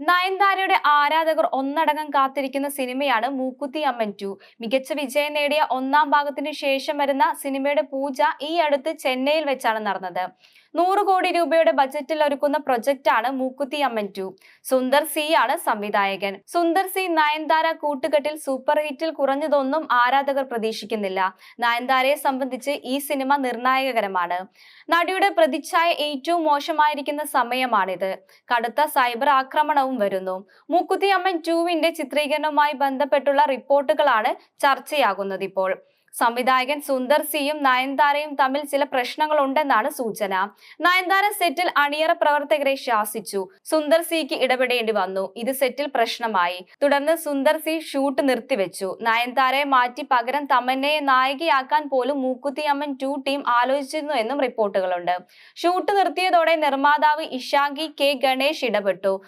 നയൻതാരയുടെ ആരാധകർ ഒന്നടങ്കം കാത്തിരിക്കുന്ന സിനിമയാണ് മൂക്കുത്തി അമ്മൻ ടു മികച്ച വിജയം നേടിയ ഒന്നാം ഭാഗത്തിന് ശേഷം വരുന്ന സിനിമയുടെ പൂജ ഈ അടുത്ത് ചെന്നൈയിൽ വെച്ചാണ് നടന്നത്. നൂറ് കോടി രൂപയുടെ ബജറ്റിൽ ഒരുക്കുന്ന പ്രൊജക്റ്റാണ് മൂക്കുത്തി അമ്മൻ ടു സുന്ദർ സി ആണ് സംവിധായകൻ. സുന്ദർ സി നയൻതാര കൂട്ടുകെട്ടിൽ സൂപ്പർ ഹിറ്റിൽ കുറഞ്ഞതൊന്നും ആരാധകർ പ്രതീക്ഷിക്കുന്നില്ല. നയൻതാരയെ സംബന്ധിച്ച് ഈ സിനിമ നിർണായകരമാണ്. നടിയുടെ പ്രതിച്ഛായ ഏറ്റവും മോശമായിരിക്കുന്ന സമയമാണിത്. കടുത്ത സൈബർ ആക്രമണവും വരുന്നു. മൂക്കുത്തി അമ്മൻ ടുവിന്റെ ചിത്രീകരണവുമായി ബന്ധപ്പെട്ടുള്ള റിപ്പോർട്ടുകളാണ് ചർച്ചയാകുന്നത് ഇപ്പോൾ. സംവിധായകൻ സുന്ദർ സിയും നയൻതാരയും തമ്മിൽ ചില പ്രശ്നങ്ങളുണ്ടെന്നാണ് സൂചന. നയൻതാര സെറ്റിൽ അണിയറ പ്രവർത്തകരെ ശാസിച്ചു. സുന്ദർ സിക്ക് ഇടപെടേണ്ടി വന്നു. ഇത് സെറ്റിൽ പ്രശ്നമായി. തുടർന്ന് സുന്ദർ സി ഷൂട്ട് നിർത്തിവെച്ചു. നയൻതാരയെ മാറ്റി പകരം തമന്നയെ നായികയാക്കാൻ പോലും മൂക്കുത്തിയമ്മൻ ടു ടീം ആലോചിച്ചിരുന്നു എന്നും റിപ്പോർട്ടുകളുണ്ട്. ഷൂട്ട് നിർത്തിയതോടെ നിർമ്മാതാവ് ഇഷാങ്കി കെ ഗണേഷ് ഇടപെട്ടു.